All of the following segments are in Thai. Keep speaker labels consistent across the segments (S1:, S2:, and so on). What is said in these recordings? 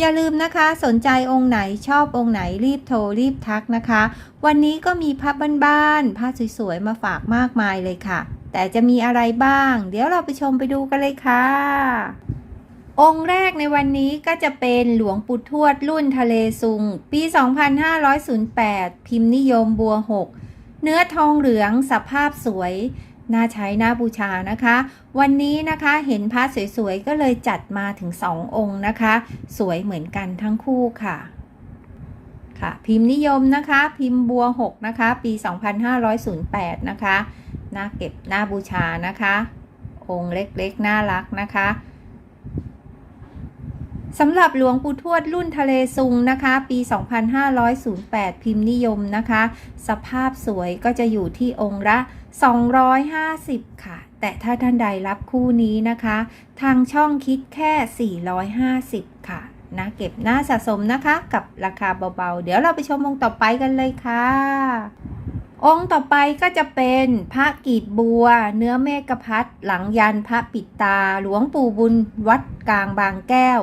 S1: อย่าลืมนะคะสนใจองค์ไหนชอบองค์ไหนรีบโทรรีบทักนะคะ วันนี้ก็มีพระบ้านๆผ้าสวยๆมาฝากมากมายเลยค่ะ แต่จะมีอะไรบ้าง เดี๋ยวเราไปชมไปดูกันเลยค่ะ องค์แรกในวันนี้ก็จะเป็นหลวงปู่ทวดรุ่นทะเลซุง ปี 2508 พิมพ์นิยมบัว 6 เนื้อทองเหลืองสภาพสวย น่าใช้น่าบูชานะคะ วันนี้นะคะเห็นพระสวยๆ ก็เลยจัดมาถึง 2 องค์นะคะ สวยเหมือนกันทั้งคู่ค่ะค่ะ พิมพ์นิยมนะคะ พิมพ์บัว 6 นะคะ ปี 2508 นะคะน่าเก็บน่าบูชานะคะ องค์เล็กๆ น่ารักนะคะสำหรับหลวงปู่ทวดรุ่นทะเลซุงนะคะ ปี 2508 พิมพ์นิยมนะคะ สภาพสวยก็จะอยู่ที่องค์ละ 250 ค่ะ แต่ถ้าท่านใดรับคู่นี้นะคะ ทางช่องคิดแค่ 450 ค่ะนะเก็บหน้าสะสมนะคะ กับราคาเบาๆ เดี๋ยวเราไปชมองค์ต่อไปกันเลยค่ะ องค์ต่อไปก็จะเป็นพระกีดบัว เนื้อเมฆพัดหลังยันพระปิดตา หลวงปู่บุญวัดกลางบางแก้ว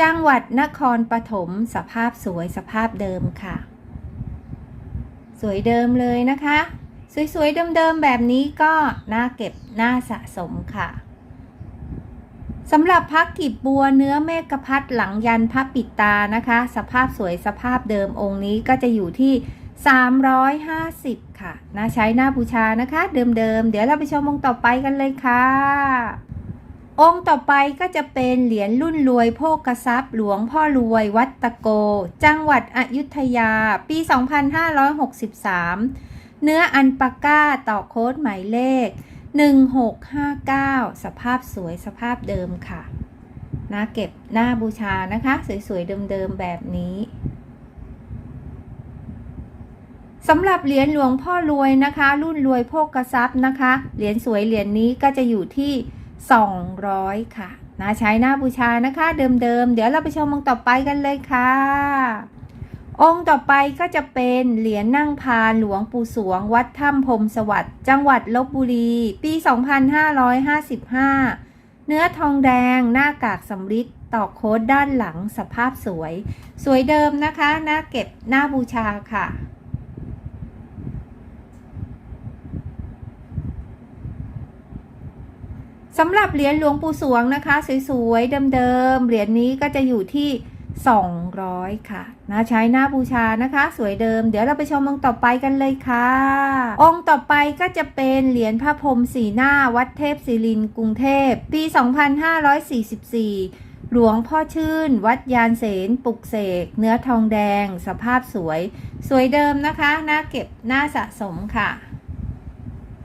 S1: จังหวัดนครปฐมสภาพสวยสภาพเดิมค่ะ สวยเดิมเลยนะคะ สวยๆ เดิมๆ แบบนี้ก็น่าเก็บน่าสะสมค่ะสำหรับพักกีบบัวเนื้อเมฆพัดหลังยันพระปิดตานะคะ สภาพสวยสภาพเดิมองค์นี้ก็จะอยู่ที่ 350 ค่ะ น่าใช้หน่าบูชานะคะ เดิมๆ เดี๋ยวเราไปชมองค์ต่อไปกันเลยค่ะ องค์ต่อไปก็จะเป็นเหรียญรุ่นรวยโภกทรัพย์ หลวงพ่อรวยวัดตะโก จังหวัดอยุธยา ปี 2563 เนื้ออันปาก้าต่อโค้ดหมายเลข 1659 สภาพสวยสภาพเดิมค่ะน่าเก็บหน้าบูชานะคะ สวย ๆ เดิม ๆ แบบนี้สำหรับเหรียญหลวงพ่อรวยนะคะ รุ่นรวยโภกทรัพย์นะคะ เหรียญสวยเหรียญนี้ก็จะอยู่ที่ 200 ค่ะน่าใช้หน้าบูชานะคะ เดิม ๆ เดี๋ยวเราไปชมองต่อไปกันเลยค่ะ องค์ต่อไปก็จะเป็นเหรียญนั่งพานหลวงปู่สวง วัดถ้ำพรมสวัสดิ์จังหวัดลบบุรี ปี 2555 เนื้อทองแดงหน้ากากสำริดต่อโค้ดด้านหลังสภาพสวย สวยเดิมนะคะหน้าเก็บหน้าบูชาค่ะสำหรับเหรียญหลวงปู่สวงนะคะ สวยๆเดิมๆเหรียญนี้ก็จะอยู่ที่ 200 ค่ะ น่าใช้หน้าบูชานะคะ สวยเดิม เดี๋ยวเราไปชมองค์ต่อไปกันเลยค่ะ องค์ต่อไปก็จะเป็นเหรียญพระพรหมสีหน้าวัดเทพศิรินกรุงเทพ ปี 2544 หลวงพ่อชื่น วัดยานเสนปุกเสก เนื้อทองแดง สภาพสวย สวยเดิมนะคะหน้าเก็บหน้าสะสมค่ะ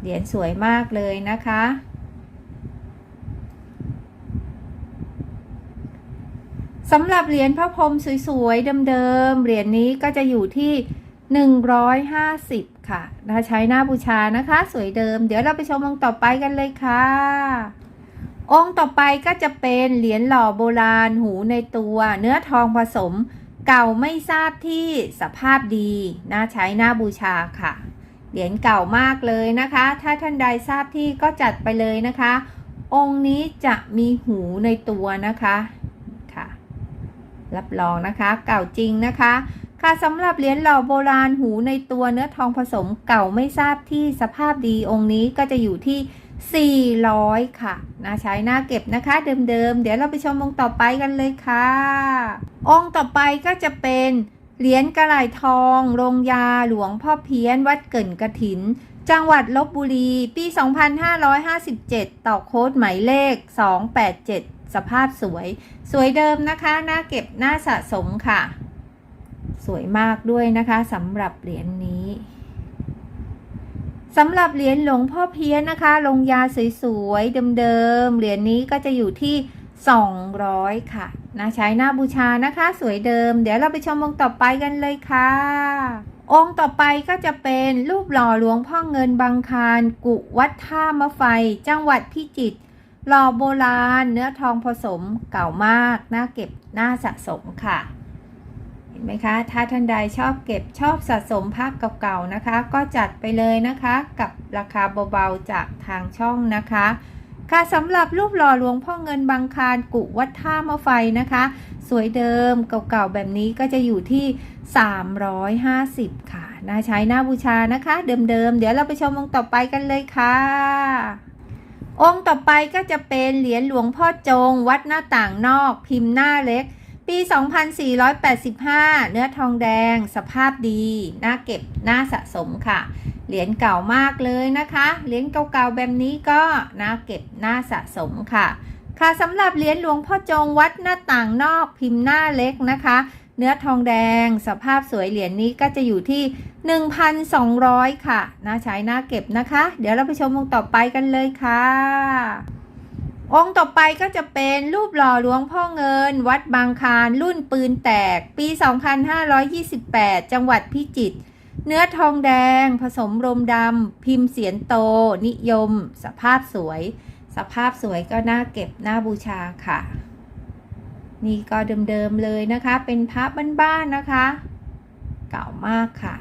S1: เหรียญสวยมากเลยนะคะ สำหรับเหรียญพระพรหมสวยๆ เดิมๆ เหรียญนี้ก็จะอยู่ที่ 150 ค่ะน่าใช้หน้าบูชานะคะ สวยเดิม เดี๋ยวเราไปชมองค์ต่อไปกันเลยค่ะ องค์ต่อไปก็จะเป็นเหรียญหล่อโบราณหูในตัว เนื้อทองผสมเก่าไม่ทราบที่สภาพดีน่าใช้หน้าบูชาค่ะ เหรียญเก่ามากเลยนะคะ ถ้าท่านใดทราบที่ก็จัดไปเลยนะคะ องค์นี้จะมีหูในตัวนะคะ รับรองนะคะ เก่าจริงนะคะ ค่ะสำหรับเหรียญหล่อโบราณหูในตัวเนื้อทองผสมเก่าไม่ทราบที่สภาพดีองค์นี้ก็จะอยู่ที่ 400 ค่ะนะใช้หน้าเก็บนะคะ เดิมๆ เดี๋ยวเราไปชมองค์ต่อไปกันเลยค่ะ องค์ต่อไปก็จะเป็นเหรียญกระไหลทองโรงยาหลวงพ่อเพี้ยน วัดเกินกระถิน จังหวัดลบบุรี ปี 2557 ต่อโค้ดหมายเลข 287 สภาพสวย สวยเดิมนะคะหน้าเก็บหน้าสะสมค่ะ สวยมากด้วยนะคะสำหรับเหรียญนี้สำหรับเหรียญหลวงพ่อเพี้ยนนะคะ ลงยาสวยๆเดิมๆเหรียญนี้ก็จะอยู่ที่ 200 ค่ะนะใช้หน้าบูชานะคะ สวยเดิม เดี๋ยวเราไปชมองค์ต่อไปกันเลยค่ะ องค์ต่อไปก็จะเป็นรูปหล่อหลวงพ่อเงินบางคาร กุวัดท่ามะไฟ จังหวัดพิจิตร หล่อโบราณเนื้อทองผสมเก่ามากน่าเก็บน่าสะสมค่ะ เห็นไหมคะ ถ้าท่านใดชอบเก็บชอบสะสมภาพเก่าๆนะคะ ก็จัดไปเลยนะคะ กับราคาเบาๆจากทางช่องนะคะ ค่ะสำหรับรูปหล่อหลวงพ่อเงินบางคารกุวัดท่ามะไฟนะคะ สวยเดิมเก่าๆแบบนี้ก็จะอยู่ที่ 350 ค่ะ น่าใช้หน้าบูชานะคะ เดิมๆเดี๋ยวเราไปชมองต่อไปกันเลยค่ะ องค์ต่อไปก็จะเป็นเหรียญหลวงพ่อจง วัดหน้าต่างนอก พิมพ์หน้าเล็ก ปี 2485 เนื้อทองแดง สภาพดีน่าเก็บน่าสะสมค่ะ เหรียญเก่ามากเลยนะคะ เหรียญเก่าๆแบบนี้ก็น่าเก็บน่าสะสมค่ะ ค่ะสำหรับเหรียญหลวงพ่อจงวัดหน้าต่างนอกพิมพ์หน้าเล็กนะคะ เนื้อทองแดง สภาพสวยเหรียญนี้ก็จะอยู่ที่ 1,200 ค่ะน่าใช้น่าเก็บนะคะ เดี๋ยวเราไปชมองค์ต่อไปกันเลยค่ะ องค์ต่อไปก็จะเป็นรูปหล่อหลวงพ่อเงิน วัดบางคารรุ่นปืนแตก ปี 2528 จังหวัดพิจิตรเนื้อทองแดง ผสมรมดำ พิมพ์เสียนโต นิยม สภาพสวย สภาพสวยก็น่าเก็บน่าบูชาค่ะ นี่ก็เดิมๆเลยนะคะ เป็นพระบ้านๆนะคะ เก่ามากค่ะ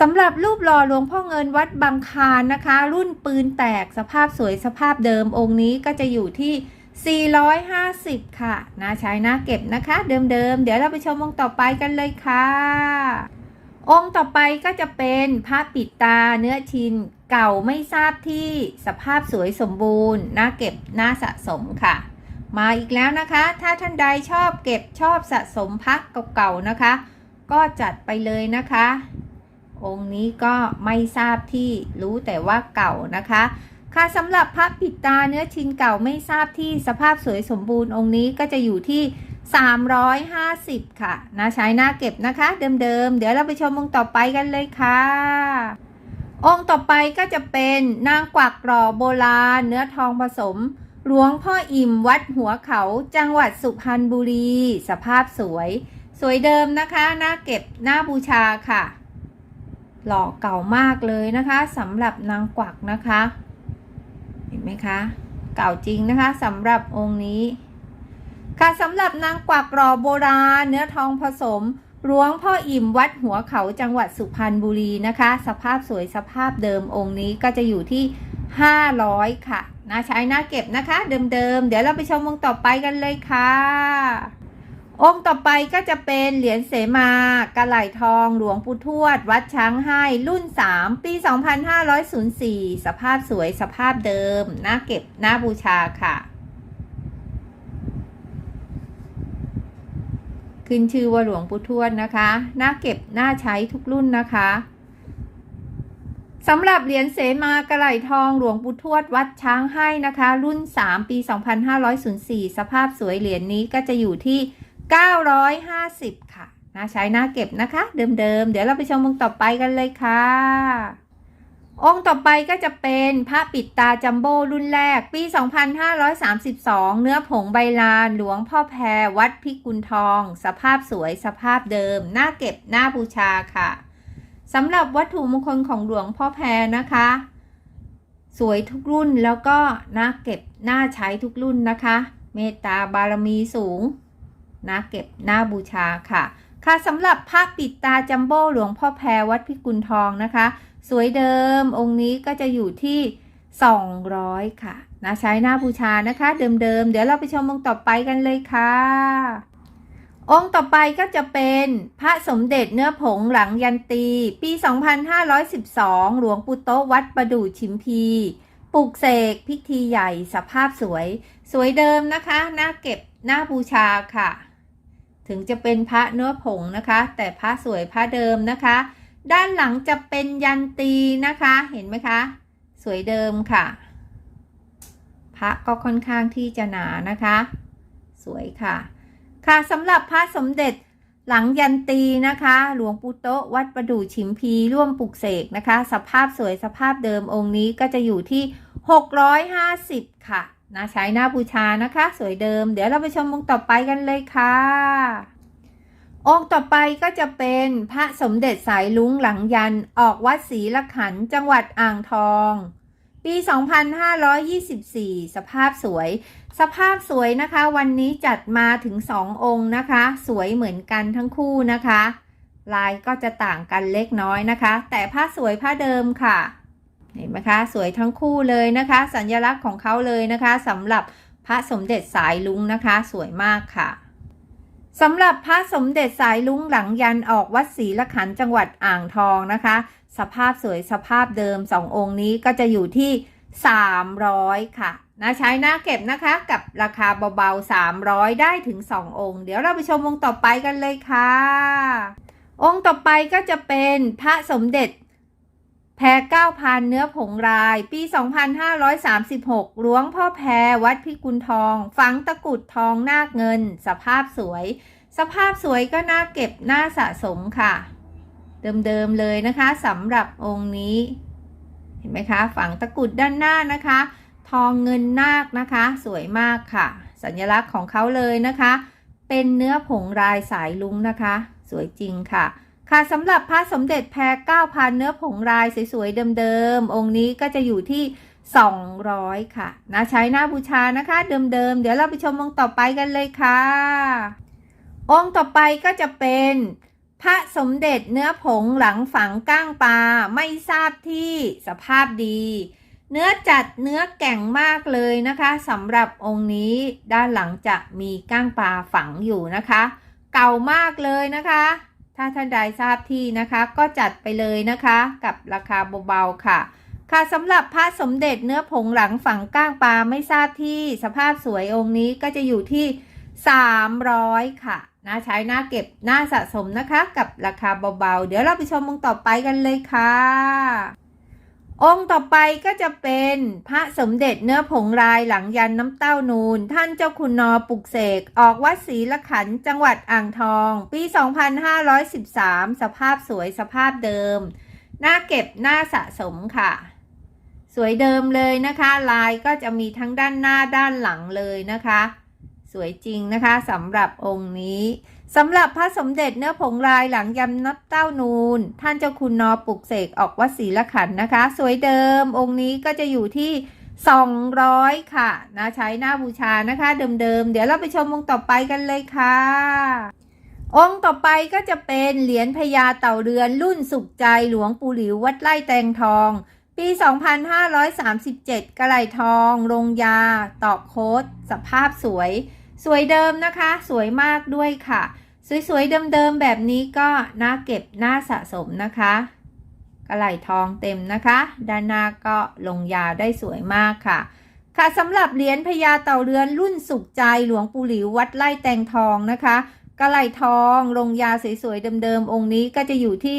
S1: สำหรับรูปหล่อหลวงพ่อเงินวัดบางคารนะคะ รุ่นปืนแตกสภาพสวยสภาพเดิมองค์นี้ก็จะอยู่ที่ 450 ค่ะน่าใช้น่าเก็บนะคะ เดิมๆ เดี๋ยวเราไปชมองค์ต่อไปกันเลยค่ะ องค์ต่อไปก็จะเป็นพระปิดตาเนื้อชินเก่าไม่ทราบที่สภาพสวยสมบูรณ์น่าเก็บน่าสะสมค่ะ มาอีกแล้วนะคะ ถ้าท่านใดชอบเก็บชอบสะสมพักเก่าๆนะคะ ก็จัดไปเลยนะคะ องค์นี้ก็ไม่ทราบที่รู้แต่ว่าเก่านะคะ ค่ะสำหรับพระปิดตาเนื้อชินเก่าไม่ทราบที่สภาพสวยสมบูรณ์องค์นี้ก็จะอยู่ที่ 350 ค่ะนะใช้หน้าเก็บนะคะ เดิมๆ เดี๋ยวเราไปชมองค์ต่อไปกันเลยค่ะ องค์ต่อไปก็จะเป็นนางกวักหล่อโบราณ เนื้อทองผสม หลวงพ่ออิ่มวัดหัวเขาจังหวัดสุพรรณบุรี สภาพสวย สวยเดิมนะคะหน้าเก็บหน้าบูชาค่ะ หล่อเก่ามากเลยนะคะสำหรับนางกวักนะคะ เห็นไหมคะ เก่าจริงนะคะสำหรับองค์นี้ ค่ะสำหรับนางกวักหล่อโบราณเนื้อทองผสมหลวงพ่ออิ่มวัดหัวเขาจังหวัดสุพรรณบุรีนะคะ สภาพสวยสภาพเดิมองค์นี้ก็จะอยู่ที่ 500 ค่ะ น่าใช้น่าเก็บนะคะ เดิมๆ เดี๋ยวเราไปชมองค์ต่อไปกันเลยค่ะ องค์ต่อไปก็จะเป็นเหรียญเสมากระไหลทองหลวงปู่ทวด วัดช้างให้รุ่น 3 ปี 2504 สภาพสวยสภาพเดิม น่าเก็บน่าบูชาค่ะ ขึ้นชื่อว่าหลวงปู่ทวดนะคะ น่าเก็บน่าใช้ทุกรุ่นนะคะ สำหรับเหรียญเสมากระไหลทองหลวงปู่ทวดวัดช้างให้นะคะ รุ่น 3 ปี 2504 สภาพสวยเหรียญนี้ก็จะอยู่ที่ 950 ค่ะน่าใช้น่าเก็บนะคะ เดิมๆ เดี๋ยวเราไปชมองค์ต่อไปกันเลยค่ะ องค์ต่อไปก็จะเป็นพระปิดตาจัมโบ้รุ่นแรก ปี 2532 เนื้อผงใบลานหลวงพ่อแพรวัดพิกุลทอง สภาพสวยสภาพเดิมน่าเก็บน่าบูชาค่ะ สำหรับวัตถุมงคลของหลวงพ่อแพรนะคะ สวยทุกรุ่นแล้วก็น่าเก็บน่าใช้ทุกรุ่นนะคะ เมตตาบารมีสูงน่าเก็บน่าบูชาค่ะ ค่ะสำหรับพระปิดตาจัมโบ้หลวงพ่อแพรวัดพิกุลทองนะคะ สวยเดิมองค์นี้ก็จะอยู่ที่ 200 ค่ะนะใช้หน้าบูชานะคะ เดิมๆเดี๋ยวเราไปชมองค์ต่อไปกันเลยค่ะ องค์ต่อไปก็จะเป็นพระสมเด็จเนื้อผงหลังยันตี ปี 2512 หลวงปู่โตวัดประดู่ชิมพีปลูกเสกพิธีใหญ่สภาพสวย สวยเดิมนะคะน่าเก็บน่าบูชาค่ะ ถึงจะเป็นพระเนื้อผงนะคะ แต่พระสวยพระเดิมนะคะ ด้านหลังจะเป็นยันตีนะคะ เห็นไหมคะ สวยเดิมค่ะ พระก็ค่อนข้างที่จะหนานะคะ สวยค่ะ ค่ะสำหรับพระสมเด็จหลังยันตีนะคะ หลวงปู่โตะวัดประดู่ฉิมพีร่วมปลุกเสกนะคะ สภาพสวยสภาพเดิมองค์นี้ก็จะอยู่ที่ 650 ค่ะนะใช้หน้าบูชานะคะ สวยเดิม เดี๋ยวเราไปชมองค์ต่อไปกันเลยค่ะ องค์ต่อไปก็จะเป็นพระสมเด็จสายลุงหลังยันออกวัดศรีละขันจังหวัดอ่างทอง ปี 2524 สภาพสวย สภาพสวยนะคะ วันนี้จัดมาถึง2องค์นะคะ สวยเหมือนกันทั้งคู่นะคะ ลายก็จะต่างกันเล็กน้อยนะคะ แต่ผ้าสวยผ้าเดิมค่ะ เห็นไหมคะ สวยทั้งคู่เลยนะคะ สัญลักษณ์ของเขาเลยนะคะสำหรับพระสมเด็จสายลุงนะคะ สวยมากค่ะสำหรับพระสมเด็จสายลุงหลังยันออกวัดศรีละขันจังหวัดอ่างทองนะคะ สภาพสวยสภาพเดิมสององค์นี้ก็จะอยู่ที่ 300 ค่ะ นะใช้หน้าเก็บนะคะกับราคาเบาๆ 300 ได้ถึง 2 องค์ เดี๋ยวเราไปชมองค์ต่อไปกันเลยค่ะ องค์ต่อไปก็จะเป็นพระสมเด็จ แพรเก้าพันเนื้อผงราย ปี 2536หลวงพ่อแพรวัดพิกุลทอง ฝังตะกุดทองนาคเงิน สภาพสวย สภาพสวยก็น่าเก็บน่าสะสมค่ะ เดิมๆเลยนะคะสำหรับองค์นี้ เห็นไหมคะ ฝังตะกุดด้านหน้านะคะ ทองเงินนาคนะคะ สวยมากค่ะ สัญลักษณ์ของเขาเลยนะคะ เป็นเนื้อผงรายสายลุงนะคะ สวยจริงค่ะ ค่ะสำหรับพระสมเด็จแพร9,000 เนื้อผงรายสวยๆเดิมๆองค์นี้ก็จะอยู่ที่ 200 ค่ะนะใช้หน้าบูชานะคะ เดิมๆ เดี๋ยวเราไปชมองค์ต่อไปกันเลยค่ะ องค์ต่อไปก็จะเป็นพระสมเด็จเนื้อผงหลังฝังก้างปลาไม่ทราบที่สภาพดี เนื้อจัดเนื้อแก่งมากเลยนะคะสำหรับองค์นี้ด้านหลังจะมีก้างปลาฝังอยู่นะคะ เก่ามากเลยนะคะ ถ้าท่านใดทราบที่นะคะก็จัดไปเลยนะคะ กับราคาเบาๆค่ะ ค่ะสำหรับพระสมเด็จเนื้อผงหลังฝังก้างปลาไม่ทราบที่สภาพสวยองค์นี้ก็จะอยู่ที่ 300 ค่ะนะใช้หน้าเก็บหน้าสะสมนะคะ กับราคาเบาๆ เดี๋ยวเราไปชมองต่อไปกันเลยค่ะ องค์ต่อไปก็จะเป็นพระสมเด็จเนื้อผงรายหลังยันน้ำเต้านูน ท่านเจ้าคุณนอปุกเสก ออกวัดศรีละขันจังหวัดอ่างทอง ปี 2513 สภาพสวยสภาพเดิม หน้าเก็บหน้าสะสมค่ะ สวยเดิมเลยนะคะ ลายก็จะมีทั้งด้านหน้าด้านหลังเลยนะคะ สวยจริงนะคะสำหรับองค์นี้ สำหรับพระสมเด็จเนื้อผงลายหลังยำนับเต้านูน ท่านเจ้าคุณนอปลุกเสกออกวัดศรีละขันนะคะ สวยเดิมองค์นี้ก็จะอยู่ที่ 200 ค่ะนะใช้หน้าบูชานะคะ เดิมๆ เดี๋ยวเราไปชมองค์ต่อไปกันเลยค่ะ องค์ต่อไปก็จะเป็นเหรียญพญาเต่าเรือนรุ่นสุขใจหลวงปู่หลิววัดไร่แตงทอง ปี 2537 กระไหลทองลงยา ตอกโค้ดสภาพสวยสวยเดิมนะคะ สวยมากด้วยค่ะ สวยๆ เดิมๆ แบบนี้ก็น่าเก็บน่าสะสมนะคะกระไหลทองเต็มนะคะ ด้านหน้าก็ลงยาได้สวยมากค่ะ ค่ะสำหรับเหรียญพญาเต่าเรือนรุ่นสุขใจหลวงปู่หลิววัดไร่แตงทองนะคะกระไหลทองลงยาสวยๆ เดิมๆ องค์นี้ก็จะอยู่ที่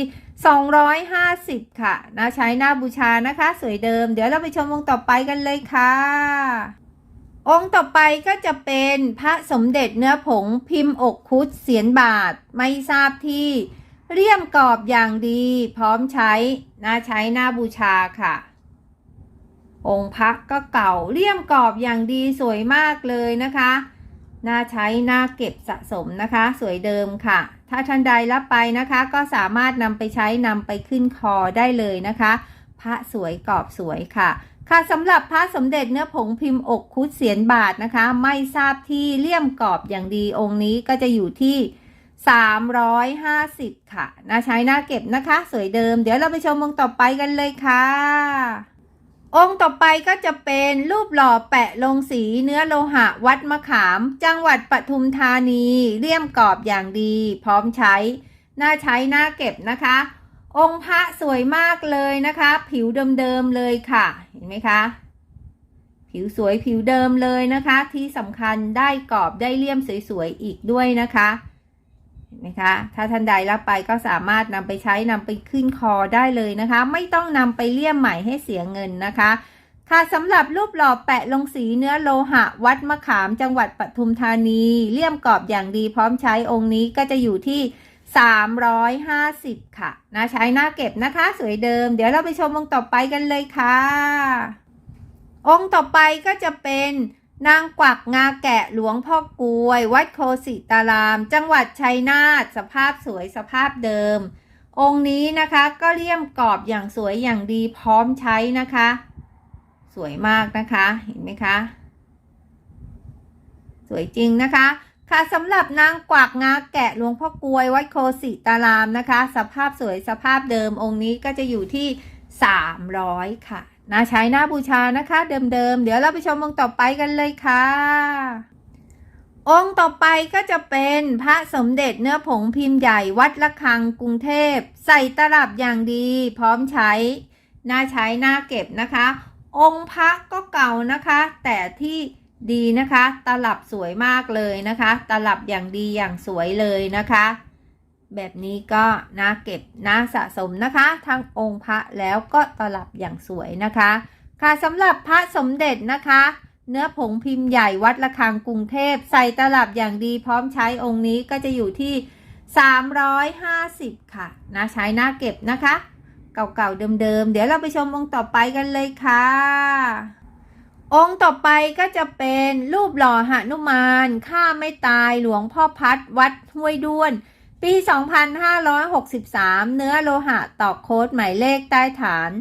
S1: 250 ค่ะนะใช้หน้าบูชานะคะ สวยเดิม เดี๋ยวเราไปชมองค์ต่อไปกันเลยค่ะ องค์ต่อไปก็จะเป็นพระสมเด็จเนื้อผงพิมพ์อกคุดเสียนบาท ไม่ทราบที่ เรียมกรอบอย่างดีพร้อมใช้นะใช้หน้าบูชาค่ะ องค์พระก็เก่าเลี่ยมกรอบอย่างดีสวยมากเลยนะคะน่าใช้น่าเก็บสะสมนะคะ สวยเดิมค่ะ ถ้าท่านใดรับไปนะคะ ก็สามารถนำไปใช้นำไปขึ้นคอได้เลยนะคะ พระสวยกรอบสวยค่ะ ค่ะสำหรับพระสมเด็จเนื้อผงพิมพ์อกคุดเสียนบาทนะคะ ไม่ทราบที่เลี่ยมกรอบอย่างดีองค์นี้ก็จะอยู่ที่ 350 ค่ะนะใช้หน้าเก็บนะคะ สวยเดิม เดี๋ยวเราไปชมองค์ต่อไปกันเลยค่ะ องค์ต่อไปก็จะเป็นรูปหล่อแปะลงสีเนื้อโลหะวัดมะขาม จังหวัดปทุมธานีเลี่ยมกรอบอย่างดี พร้อมใช้น่าใช้น่าเก็บนะคะ องค์พระสวยมากเลยนะคะ ผิวเดิมๆเลยค่ะ เห็นไหมคะ ผิวสวยผิวเดิมเลยนะคะ ที่สำคัญได้กรอบได้เลี่ยมสวยๆอีกด้วยนะคะเห็นไหมคะ ถ้าท่านใดรับไปก็สามารถนำไปใช้นำไปขึ้นคอได้เลยนะคะ ไม่ต้องนำไปเลี่ยมใหม่ให้เสียเงินนะคะ ค่ะสำหรับรูปหล่อแปะลงสีเนื้อโลหะ วัดมะขามจังหวัดปทุมธานี เลี่ยมกรอบอย่างดีพร้อมใช้องค์นี้ก็จะอยู่ที่ 350 ค่ะนะใช้หน้าเก็บนะคะ สวยเดิม เดี๋ยวเราไปชมองค์ต่อไปกันเลยค่ะ องค์ต่อไปก็จะเป็นนางกวักงาแกะหลวงพ่อกลวย วัดโคสิตาราม จังหวัดชัยนาทสภาพสวยสภาพเดิม องค์นี้นะคะก็เลี่ยมกรอบอย่างสวยอย่างดีพร้อมใช้นะคะ สวยมากนะคะเห็นไหมคะ สวยจริงนะคะ ค่ะสำหรับนางกวักงาแกะหลวงพ่อกลวยวัดโคสิตารามนะคะ สภาพสวยสภาพเดิมองค์นี้ก็จะอยู่ที่ 300 ค่ะน่าใช้น่าบูชานะคะ เดิมๆ เดี๋ยวเราไปชมองค์ต่อไปกันเลยค่ะ องค์ต่อไปก็จะเป็นพระสมเด็จเนื้อผงพิมพ์ใหญ่วัดละคังกรุงเทพ ใส่ตลับอย่างดีพร้อมใช้น่าใช้น่าเก็บนะคะ องค์พระก็เก่านะคะ แต่ที่ ดีนะคะ ตลับสวยมากเลยนะคะ ตลับอย่างดีอย่างสวยเลยนะคะ แบบนี้ก็น่าเก็บน่าสะสมนะคะ ทั้งองค์พระแล้วก็ตลับอย่างสวยนะคะ ค่ะสำหรับพระสมเด็จนะคะ เนื้อผงพิมพ์ใหญ่วัดระฆังกรุงเทพใส่ตลับอย่างดีพร้อมใช้องค์นี้ก็จะอยู่ที่ 350 ค่ะนะใช้น่าเก็บนะคะ เก่าๆเดิมๆเดี๋ยวเราไปชมองค์ต่อไปกันเลยค่ะ องค์ต่อไปก็จะเป็นรูปหล่อหนุมานข้าไม่ตายหลวงพ่อพัดวัดห้วยด้วน ปี 2563 เนื้อโลหะตอกโค้ดหมายเลขใต้ฐาน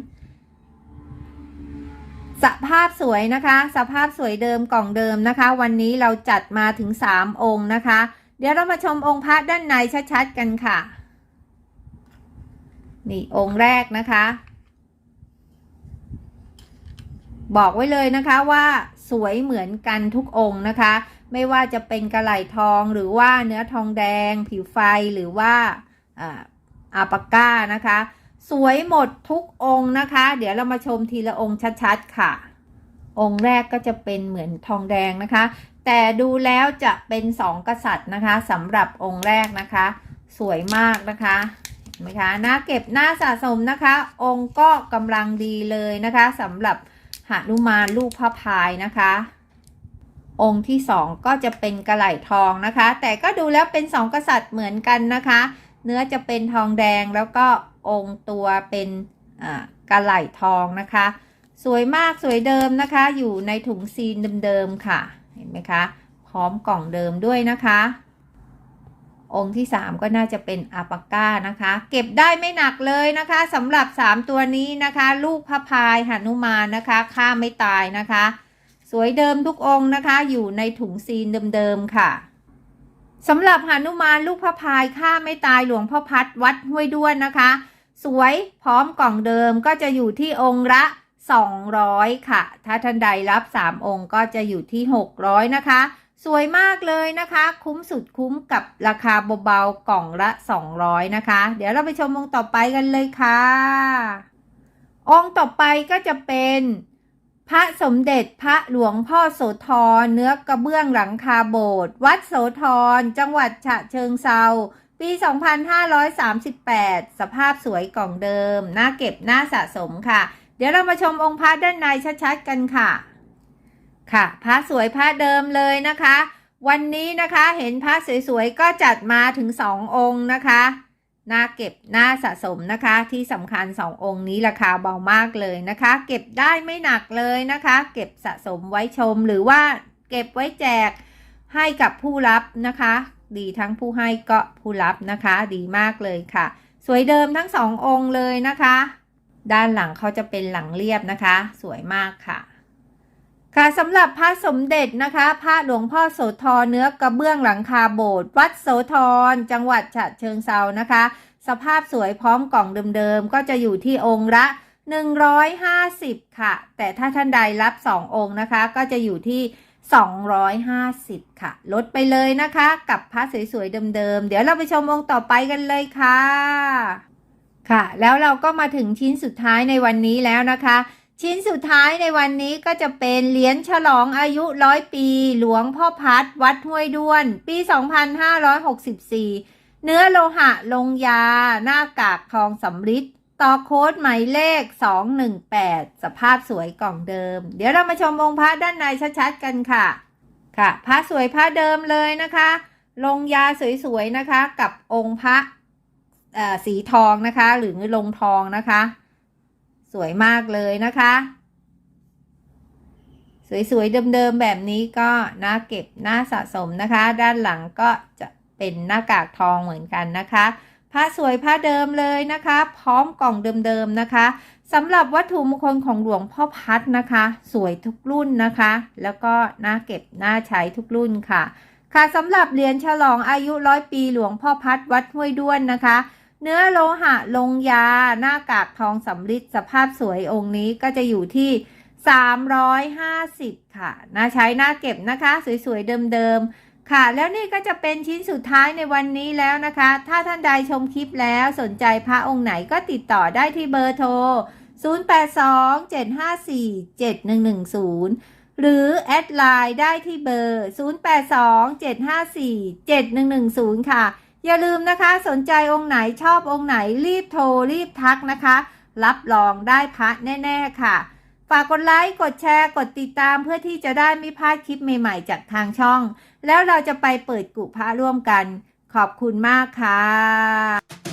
S1: สภาพสวยนะคะ สภาพสวยเดิมกล่องเดิมนะคะ วันนี้เราจัดมาถึง 3 องค์นะคะ เดี๋ยวเรามาชมองค์พระด้านในชัดๆกันค่ะ นี่องค์แรกนะคะ บอกไว้เลยนะคะว่าสวยเหมือนกันทุกองค์นะคะ ไม่ว่าจะเป็นกระไหลทองหรือว่าเนื้อทองแดง ผิวไฟหรือว่าอาอาปาก้านะคะ สวยหมดทุกองค์นะคะ เดี๋ยวเรามาชมทีละองค์ชัดๆค่ะ องค์แรกก็จะเป็นเหมือนทองแดงนะคะ แต่ดูแล้วจะเป็นสองกษัตริย์นะคะสำหรับองค์แรกนะคะ สวยมากนะคะไหมคะน่าเก็บน่าสะสมนะคะ องค์ก็กำลังดีเลยนะคะสำหรับ หนุมานลูกพระพายนะคะ องค์ที่สองก็จะเป็นกระไหล่ทองนะคะ แต่ก็ดูแล้วเป็นสองกษัตริย์เหมือนกันนะคะ เนื้อจะเป็นทองแดงแล้วก็องค์ตัวเป็นกระไหล่ทองนะคะ สวยมากสวยเดิมนะคะ อยู่ในถุงซีนเดิมๆค่ะ เห็นไหมคะ พร้อมกล่องเดิมด้วยนะคะ องค์ที่ 3 ก็น่าจะเป็นอาปาก้านะคะ เก็บได้ไม่หนักเลยนะคะสำหรับ 3 ตัวนี้นะคะ ลูกพระพายหนุมานนะคะค่าไม่ตายนะคะ สวยเดิมทุกองค์นะคะ อยู่ในถุงซีนเดิมๆค่ะสำหรับหนุมานลูกพระพายค่าไม่ตายหลวงพ่อพัดวัดห้วยด้วนนะคะ สวยพร้อมกล่องเดิมก็จะอยู่ที่องค์ละ 200 ค่ะ ถ้าท่านใดรับ 3 องค์ก็จะอยู่ที่ 600 นะคะ สวยมากเลยนะคะ คุ้มสุดคุ้มกับราคาเบาๆกล่องละ 200 นะคะ เดี๋ยวเราไปชมองค์ต่อไปกันเลยค่ะ องค์ต่อไปก็จะเป็นพระสมเด็จพระหลวงพ่อโสธรเนื้อกระเบื้องหลังคาโบสถ์วัดโสธรจังหวัดฉะเชิงเซาปี 2538 สภาพสวยกล่องเดิม น่าเก็บน่าสะสมค่ะ เดี๋ยวเรามาชมองค์พระด้านในชัดๆกันค่ะ ค่ะพระสวยพระเดิมเลยนะคะ วันนี้นะคะเห็นพระสวยๆก็จัดมาถึง2ององค์นะคะน่าเก็บน่าสะสมนะคะที่สำคัญ2องค์นี้ราคาเบามากเลยนะคะ เก็บได้ไม่หนักเลยนะคะ เก็บสะสมไว้ชมหรือว่าเก็บไว้แจกให้กับผู้รับนะคะ ดีทั้งผู้ให้ก็ผู้รับนะคะ ดีมากเลยค่ะ สวยเดิมทั้งสององค์เลยนะคะ ด้านหลังเขาจะเป็นหลังเรียบนะคะ สวยมากค่ะ ค่ะสำหรับพระสมเด็จนะคะ พระหลวงพ่อโสธรเนื้อกระเบื้องหลังคาโบสถ์วัดโสธรจังหวัดฉะเชิงเซานะคะ สภาพสวยพร้อมกล่องเดิมๆ ก็จะอยู่ที่องค์ละ 150 ค่ะ แต่ถ้าท่านใดรับ 2 องค์นะคะ ก็จะอยู่ที่ 250 ค่ะ ลดไปเลยนะคะ กับพระสวยๆเดิมๆ เดี๋ยวเราไปชมองค์ต่อไปกันเลยค่ะ ค่ะ แล้วเราก็มาถึงชิ้นสุดท้ายในวันนี้แล้วนะคะ ชิ้นสุดท้ายในวันนี้ก็จะเป็นเหรียญฉลองอายุร้อยปี หลวงพ่อพัดวัดห้วยด้วน ปี 2564 เนื้อโลหะลงยา หน้ากากทองสำริดต่อโค้ดหมายเลข 218 สภาพสวยกล่องเดิม เดี๋ยวเรามาชมองค์พระด้านในชัดๆกันค่ะ ค่ะ พระสวยพระเดิมเลยนะคะ ลงยาสวยๆนะคะ กับองค์พระสีทองนะคะ หรือลงทองนะคะ สวยมากเลยนะคะ สวยๆเดิมๆแบบนี้ก็น่าเก็บน่าสะสมนะคะ ด้านหลังก็จะเป็นหน้ากากทองเหมือนกันนะคะผ้าสวยผ้าเดิมเลยนะคะ พร้อมกล่องเดิมๆนะคะสำหรับวัตถุมงคลของหลวงพ่อพัดนะคะ สวยทุกรุ่นนะคะ แล้วก็น่าเก็บน่าใช้ทุกรุ่นค่ะ ค่ะสำหรับเหรียญฉลองอายุร้อยปีหลวงพ่อพัดวัดห้วยด้วนนะคะ เนื้อโลหะลงยาหน้ากากทองสำริดสภาพสวยองค์นี้ก็จะอยู่ที่ 350 ค่ะน่าใช้น่าเก็บนะคะ สวย ๆ เดิม ๆ ค่ะ แล้วนี่ก็จะเป็นชิ้นสุดท้ายในวันนี้แล้วนะคะ ถ้าท่านใดชมคลิปแล้วสนใจพระองค์ไหนก็ติดต่อได้ที่เบอร์โทร 0827547110 หรือแอดไลน์ได้ที่เบอร์ 0827547110 ค่ะ อย่าลืมนะคะสนใจองค์ไหนชอบองค์ไหนรีบโทรรีบทักนะคะ รับรองได้พระแน่ ๆ ค่ะ ฝากกดไลค์กดแชร์ กดติดตามเพื่อที่จะได้ไม่พลาดคลิปใหม่ๆ จากทางช่อง แล้วเราจะไปเปิดกุพระร่วมกัน ขอบคุณมากค่ะ